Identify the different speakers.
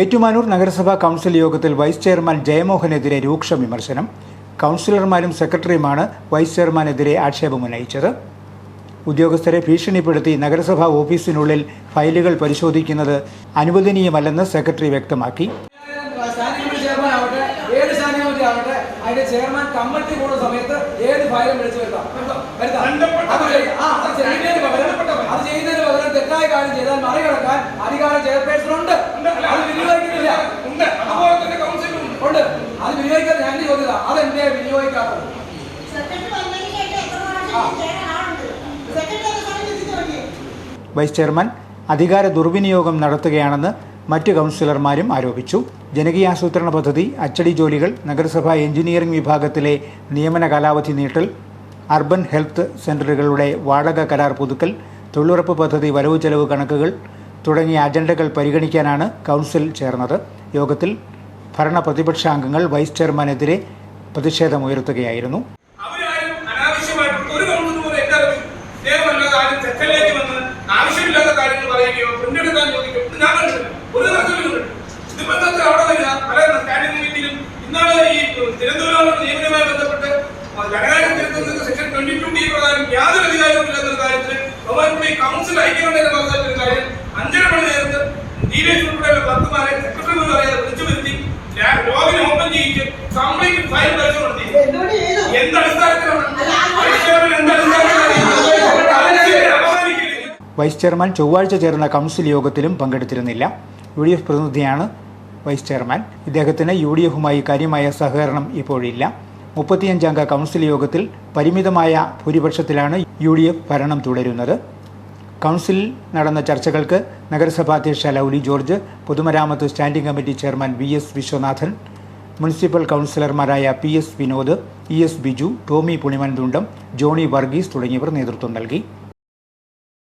Speaker 1: ഏറ്റുമാനൂർ നഗരസഭാ കൗൺസിൽ യോഗത്തിൽ vice chairman ജയമോഹനെതിരെ രൂക്ഷ വിമർശനം. കൗൺസിലർമാരും സെക്രട്ടറിയുമാണ് വൈസ് ചെയർമാനെതിരെ ആക്ഷേപമുന്നയിച്ചത് ഉദ്യോഗസ്ഥരെ ഭീഷണിപ്പെടുത്തി നഗരസഭാ ഓഫീസിനുള്ളിൽ ഫയലുകൾ പരിശോധിക്കുന്നത് അനുവദനീയമല്ലെന്ന് സെക്രട്ടറി വ്യക്തമാക്കി.
Speaker 2: ചെയർമാൻ കമ്മിറ്റി കൂടുന്ന സമയത്ത് ഏത് ഫയലും വിളിച്ചു വരുത്താം.
Speaker 3: എത്തിച്ചു വിനിയോഗിക്കാത്തത്.
Speaker 1: വൈസ് ചെയർമാൻ അധികാര ദുർവിനിയോഗം നടത്തുകയാണെന്ന് മറ്റ് കൗൺസിലർമാരും ആരോപിച്ചു. ജനകീയാസൂത്രണ പദ്ധതി അച്ചടി ജോലികൾ നഗരസഭാ എഞ്ചിനീയറിംഗ് വിഭാഗത്തിലെ നിയമന കാലാവധി നീട്ടൽ അർബൻ ഹെൽത്ത് സെന്ററുകളുടെ വാടക കരാർ പുതുക്കൽ തൊഴിലുറപ്പ് പദ്ധതി വരവ് ചെലവ് കണക്കുകൾ തുടങ്ങിയ അജണ്ടകൾ പരിഗണിക്കാനാണ് കൗൺസിൽ ചേർന്നത്. യോഗത്തിൽ ഭരണ പ്രതിപക്ഷ അംഗങ്ങൾ വൈസ് ചെയർമാനെതിരെ പ്രതിഷേധമുയർത്തുകയായിരുന്നു.
Speaker 4: യാതൊരു കൗൺസിൽ കാര്യം അഞ്ചര മണി നേരത്ത് ഡി വി ഉൾപ്പെടെയുള്ള ക്ലർക്കുമാരെ
Speaker 1: വൈസ് ചെയർമാൻ ചൊവ്വാഴ്ച ചേർന്ന കൗൺസിൽ യോഗത്തിലും പങ്കെടുത്തിരുന്നില്ല. യു ഡി എഫ് പ്രതിനിധിയാണ് വൈസ് ചെയർമാൻ. ഇദ്ദേഹത്തിന് യു ഡി എഫുമായി കാര്യമായ സഹകരണം ഇപ്പോഴില്ല. മുപ്പത്തിയഞ്ചംഗ കൗൺസിൽ യോഗത്തിൽ പരിമിതമായ ഭൂരിപക്ഷത്തിലാണ് യു ഡി എഫ് ഭരണം തുടരുന്നത്. കൗൺസിലിൽ നടന്ന ചർച്ചകൾക്ക് നഗരസഭാ അധ്യക്ഷ ലൗലി ജോർജ് പൊതുമരാമത്ത് standing committee chairman V S Viswanathan municipal കൗൺസിലർമാരായ P S Vinod E S Biju Tomy Punimanthundam Johny Varghese തുടങ്ങിയവർ നേതൃത്വം നൽകി.